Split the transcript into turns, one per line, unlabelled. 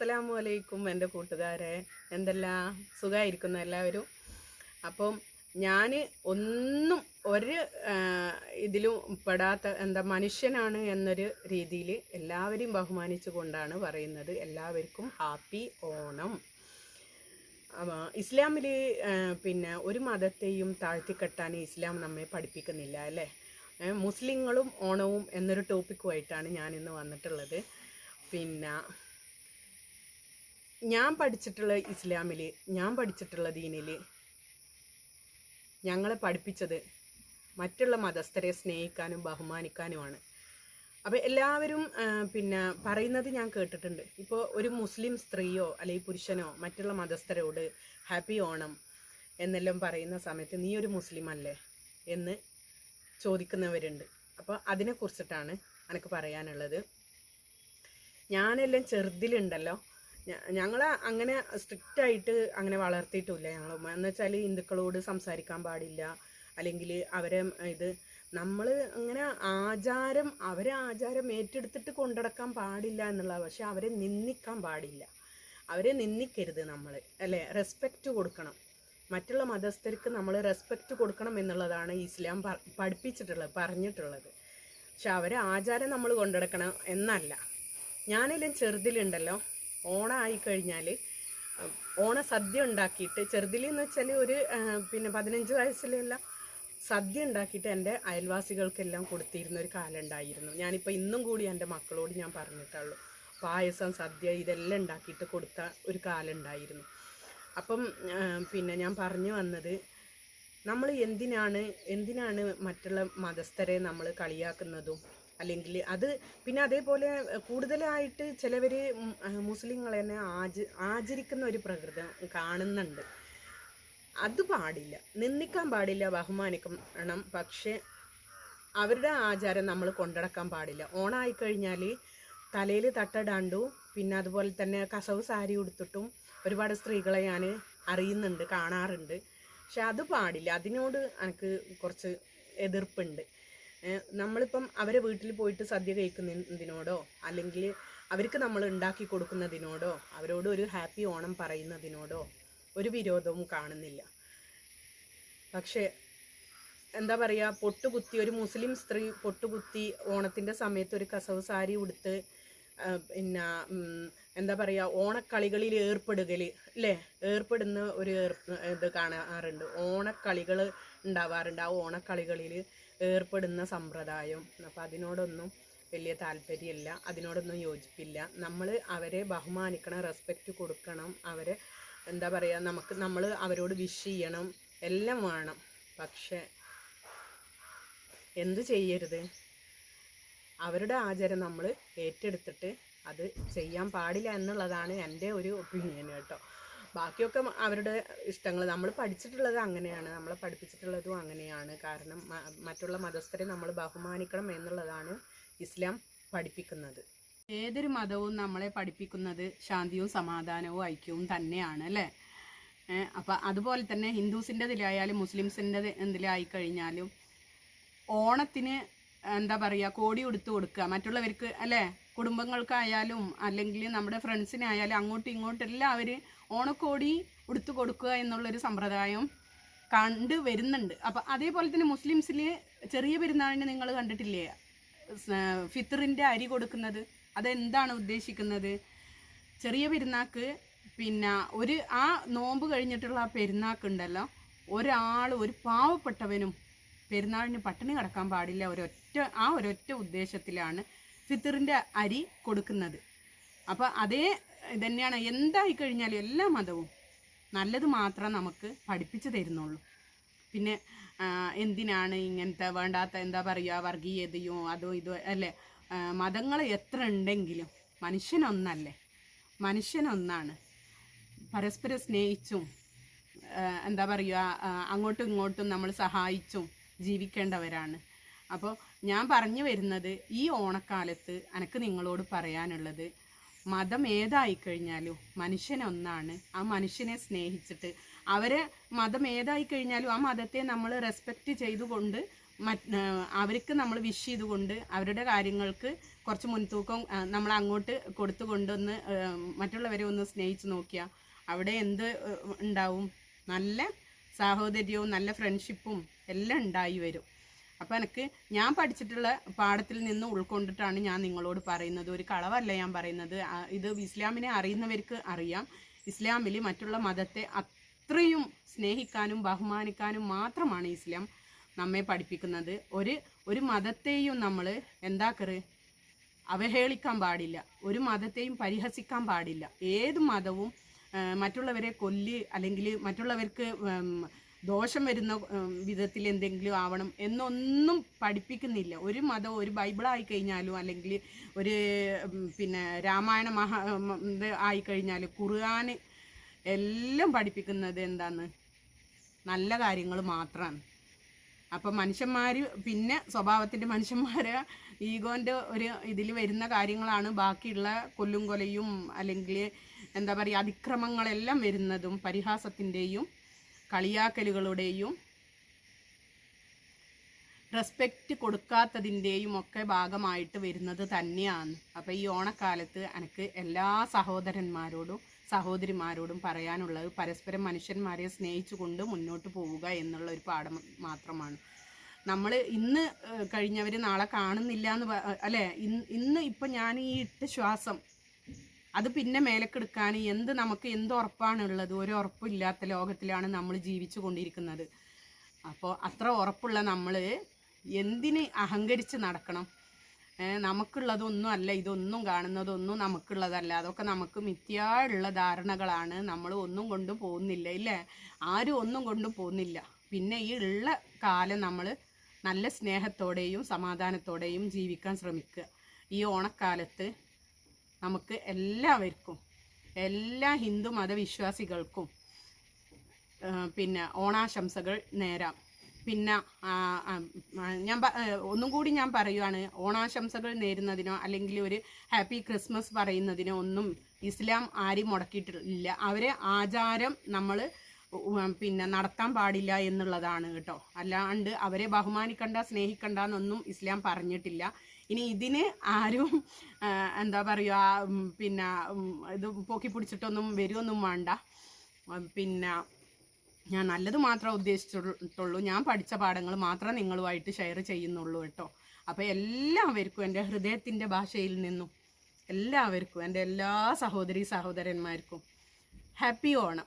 അസ്സലാമു അലൈക്കും എന്റെ കൂട്ടുകാരെ. എന്തെല്ലാം? സുഖമായിരിക്കുന്നു എല്ലാവരും. അപ്പം ഞാൻ ഒന്നും ഒരു ഇതിലും പെടാത്ത എന്താ മനുഷ്യനാണ് എന്നൊരു രീതിയിൽ എല്ലാവരെയും ബഹുമാനിച്ചു കൊണ്ടാണ് പറയുന്നത്. എല്ലാവർക്കും ഹാപ്പി ഓണം. ഇസ്ലാമിൽ പിന്നെ ഒരു മതത്തെയും താഴ്ത്തിക്കെട്ടാൻ ഇസ്ലാം നമ്മെ പഠിപ്പിക്കുന്നില്ല അല്ലേ? മുസ്ലിങ്ങളും ഓണവും എന്നൊരു ടോപ്പിക്കുമായിട്ടാണ് ഞാനിന്ന് വന്നിട്ടുള്ളത്. പിന്നെ ഞാൻ പഠിച്ചിട്ടുള്ള ഇസ്ലാമിൽ ഞാൻ പഠിച്ചിട്ടുള്ള ദീനിൽ ഞങ്ങളെ പഠിപ്പിച്ചത് മറ്റുള്ള മതസ്ഥരെ സ്നേഹിക്കാനും ബഹുമാനിക്കാനുമാണ്. അപ്പോൾ എല്ലാവരും പിന്നെ പറയുന്നത് ഞാൻ കേട്ടിട്ടുണ്ട്. ഇപ്പോൾ ഒരു മുസ്ലിം സ്ത്രീയോ അല്ലെങ്കിൽ പുരുഷനോ മറ്റുള്ള മതസ്ഥരോട് ഹാപ്പി ഓണം എന്നെല്ലാം പറയുന്ന സമയത്ത് നീ ഒരു മുസ്ലിം അല്ലേ എന്ന് ചോദിക്കുന്നവരുണ്ട്. അപ്പോൾ അതിനെക്കുറിച്ചിട്ടാണ് എനിക്ക് പറയാനുള്ളത്. ഞാനെല്ലാം ചെറുതിലുണ്ടല്ലോ. ഞങ്ങൾ അങ്ങനെ സ്ട്രിക്റ്റ് ആയിട്ട് അങ്ങനെ വളർത്തിയിട്ടില്ല ഞങ്ങൾ എന്ന് വെച്ചാൽ ഹിന്ദുക്കളോട് സംസാരിക്കാൻ പാടില്ല. അല്ലെങ്കിൽ അവരെ ഇത് നമ്മൾ അങ്ങനെ ആചാരം അവരെ ആചാരം ഏറ്റെടുത്തിട്ട് കൊണ്ടടക്കാൻ പാടില്ല എന്നുള്ള പക്ഷെ അവരെ നിന്ദിക്കാൻ പാടില്ല. അവരെ നിന്ദിക്കരുത് നമ്മൾ അല്ലേ? റെസ്പെക്റ്റ് കൊടുക്കണം. മറ്റുള്ള മതസ്ഥർക്ക് നമ്മൾ റെസ്പെക്റ്റ് കൊടുക്കണം എന്നുള്ളതാണ് ഇസ്ലാം പഠിപ്പിച്ചിട്ടുള്ളത് പറഞ്ഞിട്ടുള്ളത്. പക്ഷെ അവരെ ആചാരം നമ്മൾ കൊണ്ടുനടക്കണം എന്നല്ല. ഞാനെല്ലാം ചെറുതിലുണ്ടല്ലോ ഓണം കഴിഞ്ഞാൽ ഓണ സദ്യ ഉണ്ടാക്കിയിട്ട് ചെറുതിലി എന്ന് വെച്ചാൽ ഒരു പിന്നെ പതിനഞ്ച് വയസ്സിലെല്ലാം സദ്യ ഉണ്ടാക്കിയിട്ട് എന്റെ അയൽവാസികൾക്കെല്ലാം കൊടുത്തിരുന്ന ഒരു കാലം ഉണ്ടായിരുന്നു ഞാനിപ്പോൾ ഇന്നും കൂടി എന്റെ മക്കളോട് ഞാൻ പറഞ്ഞിട്ടുള്ളൂ പായസം സദ്യ ഇതെല്ലാം ഉണ്ടാക്കിയിട്ട് കൊടുത്ത ഒരു കാലം ഉണ്ടായിരുന്നു അപ്പം പിന്നെ ഞാൻ പറഞ്ഞു വന്നത് നമ്മൾ എന്തിനാണ് എന്തിനാണ് മറ്റുള്ള മതസ്ഥരെ നമ്മൾ കളിയാക്കുന്നതും അല്ലെങ്കിൽ അത് പിന്നെ അതേപോലെ കൂടുതലായിട്ട് ചിലവർ മുസ്ലിങ്ങൾ തന്നെ ആച ആചരിക്കുന്ന ഒരു പ്രകൃതം കാണുന്നുണ്ട്. അത് പാടില്ല. നിന്ദിക്കാൻ പാടില്ല ബഹുമാനിക്കണം. പക്ഷേ അവരുടെ ആചാരം നമ്മൾ കൊണ്ടടക്കാൻ പാടില്ല. ഓണായി കഴിഞ്ഞാൽ തലയിൽ തട്ടടാണ്ടു പിന്നെ അതുപോലെ തന്നെ കസവ് സാരി ഉടുത്തിട്ടും ഒരുപാട് സ്ത്രീകളെ ഞാൻ അറിയുന്നുണ്ട് കാണാറുണ്ട്. പക്ഷെ അത് പാടില്ല. അതിനോട് എനിക്ക് കുറച്ച് എതിർപ്പുണ്ട്. നമ്മളിപ്പം അവരെ വീട്ടിൽ പോയിട്ട് സദ്യ കഴിക്കുന്നതിനോടോ അല്ലെങ്കിൽ അവർക്ക് നമ്മൾ ഉണ്ടാക്കി കൊടുക്കുന്നതിനോടോ അവരോട് ഒരു ഹാപ്പി ഓണം പറയുന്നതിനോടോ ഒരു വിരോധവും കാണുന്നില്ല. പക്ഷേ എന്താ പറയുക പൊട്ടുകുത്തി ഒരു മുസ്ലിം സ്ത്രീ പൊട്ടുകുത്തി ഓണത്തിന്റെ സമയത്ത് ഒരു കസവ് സാരി ഉടുത്ത് പിന്നെ എന്താ പറയുക ഓണക്കളികളിൽ ഏർപ്പെടുകൽ അല്ലേ ഏർപ്പെടുന്ന ഒരു ഇത് കാണാറുണ്ട്. ഓണക്കളികൾ ഉണ്ടാവാറുണ്ട്. ആ ഓണക്കളികളിൽ ഏർപ്പെടുന്ന സമ്പ്രദായം. അപ്പം അതിനോടൊന്നും വലിയ താല്പര്യമില്ല. അതിനോടൊന്നും യോജിപ്പില്ല. നമ്മൾ അവരെ ബഹുമാനിക്കണം റെസ്പെക്റ്റ് കൊടുക്കണം. അവരെ എന്താ പറയുക നമുക്ക് നമ്മൾ അവരോട് വിഷ് ചെയ്യണം. എല്ലാം വേണം. പക്ഷേ എന്ത് ചെയ്യരുത്? അവരുടെ ആചാരം നമ്മൾ ഏറ്റെടുത്തിട്ട് അത് ചെയ്യാൻ പാടില്ല എന്നുള്ളതാണ് എന്റെ ഒരു ഒപ്പീനിയൻ കേട്ടോ. ബാക്കിയൊക്കെ അവരുടെ ഇഷ്ടങ്ങൾ നമ്മൾ പഠിച്ചിട്ടുള്ളത് അങ്ങനെയാണ്. നമ്മളെ പഠിപ്പിച്ചിട്ടുള്ളതും അങ്ങനെയാണ്. കാരണം മറ്റുള്ള മതസ്ഥരെ നമ്മൾ ബഹുമാനിക്കണം എന്നുള്ളതാണ് ഇസ്ലാം പഠിപ്പിക്കുന്നത്. ഏതൊരു മതവും നമ്മളെ പഠിപ്പിക്കുന്നത് ശാന്തിയും സമാധാനവും ഐക്യവും തന്നെയാണ് അല്ലേ? അപ്പം അതുപോലെ തന്നെ ഹിന്ദുസിന്റെ ഹിന്ദുസിന്റെതിലായാലും മുസ്ലിംസിന്റെ ഇതിലായി കഴിഞ്ഞാലും ഓണത്തിന് എന്താ പറയുക കോടി ഉടുത്ത് കൊടുക്കുക. മറ്റുള്ളവർക്ക് അല്ലേ? കുടുംബങ്ങൾക്കായാലും അല്ലെങ്കിൽ നമ്മുടെ ഫ്രണ്ട്സിനായാലും അങ്ങോട്ടും ഇങ്ങോട്ടും എല്ലാവരും ഓണക്കോടി ഉടുത്തു കൊടുക്കുക എന്നുള്ളൊരു സമ്പ്രദായം കണ്ടു വരുന്നുണ്ട്. അപ്പം അതേപോലെ തന്നെ മുസ്ലിംസിൽ ചെറിയ പെരുന്നാളിന് നിങ്ങൾ കണ്ടിട്ടില്ലേ? ഫിത്തറിന്റെ അരി കൊടുക്കുന്നത്. അതെന്താണ് ഉദ്ദേശിക്കുന്നത്? ചെറിയ പെരുന്നാക്ക് പിന്നെ ഒരു ആ നോമ്പ് കഴിഞ്ഞിട്ടുള്ള ആ പെരുന്നാക്കുണ്ടല്ലോ. ഒരാൾ ഒരു പാവപ്പെട്ടവനും പെരുന്നാളിന് പട്ടിണി കിടക്കാൻ പാടില്ല. ഒരൊറ്റ ആ ഒരൊറ്റ ഉദ്ദേശത്തിലാണ് ഫിത്തറിന്റെ അരി കൊടുക്കുന്നത്. അപ്പോൾ അതേ തന്നെയാണ് എന്തായി കഴിഞ്ഞാലും എല്ലാ മതവും നല്ലത് മാത്രം നമുക്ക് പഠിപ്പിച്ചു തരുന്നുള്ളൂ. പിന്നെ എന്തിനാണ് ഇങ്ങനത്തെ വേണ്ടാത്ത എന്താ പറയുക വർഗീയതയോ അതോ ഇതോ അല്ലേ? മതങ്ങൾ എത്ര ഉണ്ടെങ്കിലും മനുഷ്യനൊന്നല്ലേ? മനുഷ്യനൊന്നാണ്. പരസ്പരം സ്നേഹിച്ചും എന്താ പറയുക അങ്ങോട്ടും ഇങ്ങോട്ടും നമ്മൾ സഹായിച്ചും ജീവിക്കേണ്ടവരാണ്. അപ്പോൾ ഞാൻ പറഞ്ഞു വരുന്നത് ഈ ഓണക്കാലത്ത് എനിക്ക് നിങ്ങളോട് പറയാനുള്ളത് മതം ഏതായി കഴിഞ്ഞാലും മനുഷ്യൻ ഒന്നാണ്. ആ മനുഷ്യനെ സ്നേഹിച്ചിട്ട് അവരെ മതം ഏതായി കഴിഞ്ഞാലും ആ മതത്തെ നമ്മൾ റെസ്പെക്റ്റ് ചെയ്തുകൊണ്ട് അവർക്ക് നമ്മൾ വിഷ് ചെയ്തുകൊണ്ട് അവരുടെ കാര്യങ്ങൾക്ക് കുറച്ച് മുൻതൂക്കം നമ്മൾ അങ്ങോട്ട് കൊടുത്തു കൊണ്ടൊന്ന് മറ്റുള്ളവരെ ഒന്ന് സ്നേഹിച്ച് നോക്കിയാൽ അവിടെ എന്ത് ഉണ്ടാവും? നല്ല സാഹോദര്യവും നല്ല ഫ്രണ്ട്ഷിപ്പും എല്ലാം ഉണ്ടായി വരും. അപ്പോൾ എനിക്ക് ഞാൻ പഠിച്ചിട്ടുള്ള പാഠത്തിൽ നിന്ന് ഉൾക്കൊണ്ടിട്ടാണ് ഞാൻ നിങ്ങളോട് പറയുന്നത്. ഒരു കളവല്ല ഞാൻ പറയുന്നത്. ഇത് ഇസ്ലാമിനെ അറിയുന്നവർക്ക് അറിയാം. ഇസ്ലാമിൽ മറ്റുള്ള മതത്തെ അത്രയും സ്നേഹിക്കാനും ബഹുമാനിക്കാനും മാത്രമാണ് ഇസ്ലാം നമ്മെ പഠിപ്പിക്കുന്നത്. ഒരു ഒരു മതത്തെയും നമ്മൾ എന്താക്കറ് അവഹേളിക്കാൻ പാടില്ല. ഒരു മതത്തെയും പരിഹസിക്കാൻ പാടില്ല. ഏത് മതവും മറ്റുള്ളവരെ കൊല്ലി അല്ലെങ്കിൽ മറ്റുള്ളവർക്ക് ദോഷം വരുന്ന വിധത്തിൽ എന്തെങ്കിലും ആവണം എന്നൊന്നും പഠിപ്പിക്കുന്നില്ല. ഒരു മതം ഒരു ബൈബിളായി കഴിഞ്ഞാലും അല്ലെങ്കിൽ ഒരു പിന്നെ രാമായണ മഹാ ഇത് ആയിക്കഴിഞ്ഞാൽ ഖുർആൻ എല്ലാം പഠിപ്പിക്കുന്നത് എന്താണ്? നല്ല കാര്യങ്ങൾ മാത്രമാണ് അപ്പം മനുഷ്യന്മാർ പിന്നെ സ്വഭാവത്തിന്റെ മനുഷ്യന്മാർ ഈഗോന്റെ ഒരു ഇതിൽ വരുന്ന കാര്യങ്ങളാണ് ബാക്കിയുള്ള കൊല്ലും കൊലയും അല്ലെങ്കിൽ എന്താ പറയുക അതിക്രമങ്ങളെല്ലാം വരുന്നതും പരിഹാസത്തിന്റെയും കളിയാക്കലുകളുടെയും റെസ്പെക്റ്റ് കൊടുക്കാത്തതിന്റെയും ഒക്കെ ഭാഗമായിട്ട് വരുന്നത് തന്നെയാണ്. അപ്പോൾ ഈ ഓണക്കാലത്ത് എനിക്ക് എല്ലാ സഹോദരന്മാരോടും സഹോദരിമാരോടും പറയാനുള്ളത് പരസ്പരം മനുഷ്യന്മാരെ സ്നേഹിച്ചുകൊണ്ട് മുന്നോട്ട് പോവുക എന്നുള്ള ഒരു പാഠം മാത്രമാണ്. നമ്മൾ ഇന്ന് കഴിഞ്ഞവർ നാളെ കാണുന്നില്ല എന്ന് അല്ലേ ഇന്ന് ഇന്ന് ഇപ്പം ഞാൻ ഈ ഇട്ട് ശ്വാസം അത് പിന്നെ മേലക്കെടുക്കാൻ എന്ത് നമുക്ക് എന്ത് ഉറപ്പാണുള്ളത്? ഒരു ഉറപ്പില്ലാത്ത ലോകത്തിലാണ് നമ്മൾ ജീവിച്ചു കൊണ്ടിരിക്കുന്നത് അപ്പോൾ അത്ര ഉറപ്പുള്ള നമ്മൾ എന്തിന് അഹങ്കരിച്ച് നടക്കണം? നമുക്കുള്ളതൊന്നും അല്ല ഇതൊന്നും കാണുന്നതൊന്നും നമുക്കുള്ളതല്ല. അതൊക്കെ നമുക്ക് മിഥ്യായുള്ള ധാരണകളാണ്. നമ്മൾ ഒന്നും കൊണ്ടും പോകുന്നില്ല ഇല്ലേ? ആരും ഒന്നും കൊണ്ടും പോകുന്നില്ല. പിന്നെ ഈ ഉള്ള കാലം നമ്മൾ നല്ല സ്നേഹത്തോടെയും സമാധാനത്തോടെയും ജീവിക്കാൻ ശ്രമിക്കുക. ഈ ഓണക്കാലത്ത് നമുക്ക് എല്ലാവർക്കും എല്ലാ ഹിന്ദു മതവിശ്വാസികൾക്കും പിന്നെ ഓണാശംസകൾ നേരാം. പിന്നെ ഞാൻ ഒന്നും കൂടി ഞാൻ പറയുവാണ് ഓണാശംസകൾ നേരുന്നതിനോ അല്ലെങ്കിൽ ഒരു ഹാപ്പി ക്രിസ്മസ് പറയുന്നതിനോ ഒന്നും ഇസ്ലാം ആരും മുടക്കിയിട്ടില്ല. അവരെ ആചാരം നമ്മൾ പിന്നെ നടത്താൻ പാടില്ല എന്നുള്ളതാണ് കേട്ടോ. അല്ലാണ്ട് അവരെ ബഹുമാനിക്കണ്ട സ്നേഹിക്കണ്ട എന്നൊന്നും ഇസ്ലാം പറഞ്ഞിട്ടില്ല. ഇനി ഇതിന് ആരും എന്താ പറയുക പിന്നെ ഇത് പൊക്കി പിടിച്ചിട്ടൊന്നും വരുമൊന്നും വേണ്ട. പിന്നെ ഞാൻ നല്ലത് മാത്രമേ ഉദ്ദേശിച്ചിട്ടുള്ളൂ. ഞാൻ പഠിച്ച പാഠങ്ങൾ മാത്രമേ നിങ്ങളുമായിട്ട് ഷെയർ ചെയ്യുന്നുള്ളൂ കേട്ടോ. അപ്പോൾ എല്ലാവർക്കും എന്റെ ഹൃദയത്തിന്റെ ഭാഷയിൽ നിന്നും എല്ലാവർക്കും എന്റെ എല്ലാ സഹോദരി സഹോദരന്മാർക്കും ഹാപ്പി ഓണം.